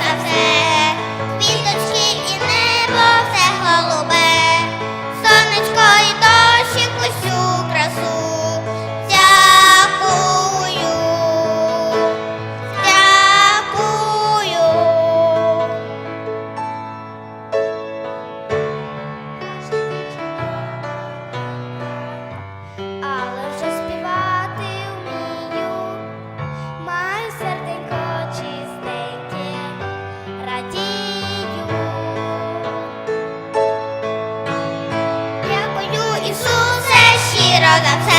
안녕하세요. làm sao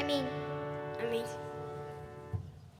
Benjamín.